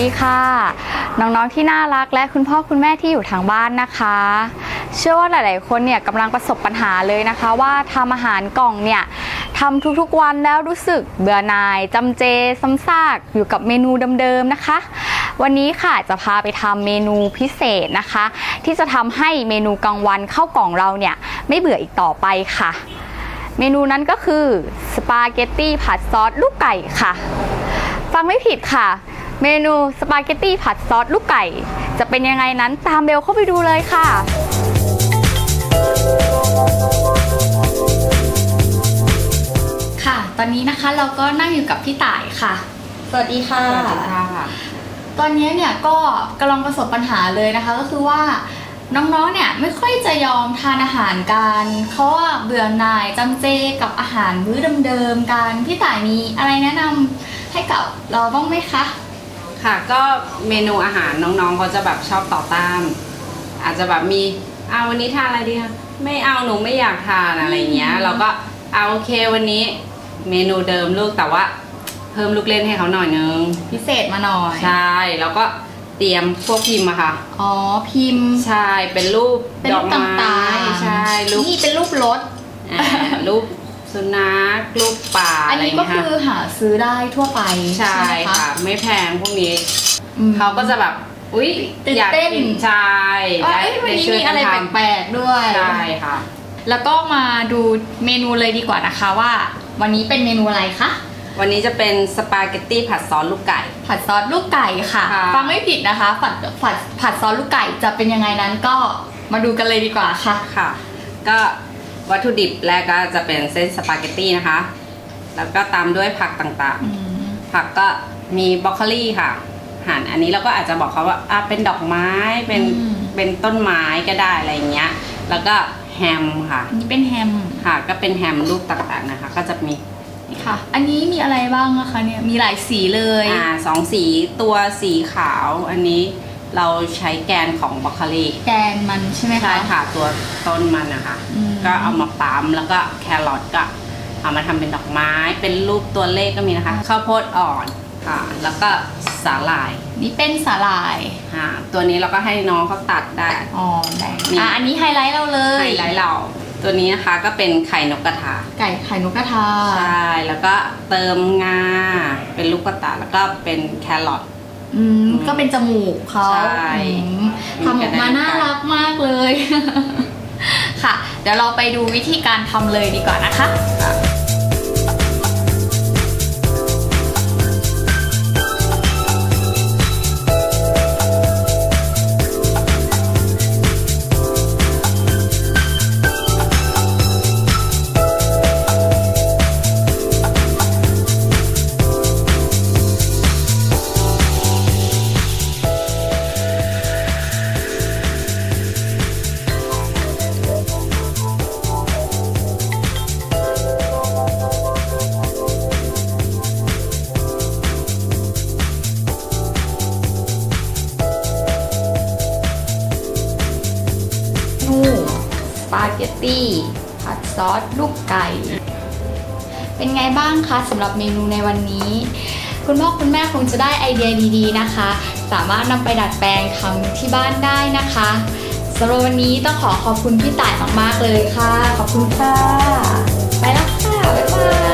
ดีค่ะ น้องๆที่น่ารักและคุณพ่อคุณแม่ที่อยู่ทางบ้านนะคะ เชื่อว่าหลาย ๆ คนเนี่ยกำลังประสบปัญหาเลยนะคะ ว่าทำอาหารกล่องเนี่ยทำทุกๆวันแล้วรู้สึกเบื่อหน่ายจำเจซ้ำซากอยู่กับเมนูเดิม ๆ นะคะ วันนี้ค่ะจะพาไปทำเมนูพิเศษนะคะ ที่จะทำให้เมนูกลางวันเข้ากล่องเราเนี่ยไม่เบื่ออีกต่อไปค่ะ เมนูนั้นก็คือสปาเกตตี้ผัดซอสลูกไก่ค่ะ ฟังไม่ผิดค่ะ เมนูสปาเกตตี้ผัดซอสลูกไก่ จะเป็นยังไงนั้นตามเบลเข้าไปดูเลยค่ะค่ะ ตอนนี้นะคะเราก็นั่งอยู่กับพี่ต่ายค่ะ สวัสดีค่ะ สวัสดีค่ะ ตอนนี้เนี่ยก็กำลังประสบปัญหาเลยนะคะ ก็คือว่าน้องๆ เนี่ยไม่ค่อยจะยอมทานอาหารกันเขาว่าเบื่อหน่ายจำเจกับอาหารมื้อเดิมๆกัน พี่ต่ายมีอะไรแนะนำให้กับเราบ้างไหมคะ ค่ะก็เมนูอาหารน้องๆเขาจะแบบชอบต่อต้าน อาจจะแบบมีเอาวันนี้ทานอะไรดีคะไม่เอาหนูไม่อยากทานอะไรเงี้ยอืมเราก็เอาโอเควันนี้เมนูเดิมลูกแต่ว่า เพิ่มลูกเล่นให้เขาหน่อยนึงพิเศษมาหน่อยใช่แล้วก็เตรียมพวกพิมพ์อะค่ะ อ๋อพิมพ์ใช่เป็นรูปเป็นดรูอปกตไม้่างๆใช่รูปนี่เป็นรูปรถ อ่ารูป สุนัขรูปป่าอันอะไรนี้เงี้ก็ยคืค่ะอหาซื้อได้ทั่วไปใช่ไหมค่ะ ไม่แพงพวกนี้อืมเขาก็จะแบบ อุ๊ยตื่นอยากเต้นกินใช่ว่าเอ้ยวันนี้มีอะไรแปลกๆด้วยใช่ค่ะ แล้วก็มาดูเมนูเลยดีกว่านะคะว่า วันนี้เป็นเมนูอะไรคะวันนี้จะเป็นสปาเกตตี้ผัดซอสลูกไก่ ผัดซอสลูกไก่ค่ะค่ะฟังไม่ผิดนะคะผัดผัดผัดซอสลูกไก่จะเป็นยังไงนั้นก็มาดูกันเลยดีกว่าค่ะค่ะ ก็ วัตถุดิบแรกก็จะเป็นเส้นสปาเกตตี้นะคะ แล้วก็ตามด้วยผักต่างๆ ผักก็มีบรอกโคลีค่ะ หั่นอันนี้เราก็อาจจะบอกเขาว่าอะเป็นดอกไม้เป็นอืมเป็นต้นไม้ก็ได้อะไรอย่างเงี้ย แล้วก็แฮมค่ะอันนี้เป็นแฮมค่ะก็เป็นแฮมรูปต่างๆนะคะ ก็จะมีค่ะ อันนี้มีอะไรบ้างนะคะเนี่ยมีหลายสีเลยอ่าสองสีตัวสีขาวอันนี้ เราใช้แกนของบรอกโคลีแกนมันใช่ไหมคะใช่ค่ะตัวต้นมันนะคะ อืมก็เอามาปั๊มแล้วก็แครอทก็เอามาทำเป็นดอกไม้ เป็นรูปตัวเลขก็มีนะคะข้าวโพดอ่อนค่ะ แล้วก็สาหร่ายนี่เป็นสาหร่าย ค่ะตัวนี้เราก็ให้น้องเขาตัดได้ อ๋อแดงนี่ อะอันนี้ไฮไลท์เราเลยไฮไลท์เรา ตัวนี้นะคะก็เป็นไข่นกกระทา ไก่ไข่นกกระทา ใช่ แล้วก็เติมงา เป็นลูกกระตายแล้วก็เป็นแครอท อืมก็เป็นจมูกเขาใช่อืมทำออกมาน่ารักมากเลย ค่ะ เดี๋ยวเราไปดูวิธีการทำเลยดีกว่านะคะนู ปาเกตตี้ผัดซอสลูกไก่ เป็นไงบ้างคะสำหรับเมนูในวันนี้ คุณพ่อคุณแม่คงจะได้ไอเดียดีๆนะคะ สามารถนำไปดัดแปลงทำที่บ้านได้นะคะสำหรับวันนี้ต้องขอขอบคุณพี่ต่ายมากๆเลยค่ะ ขอบคุณค่ะ ไปแล้วค่ะ บ๊ายบาย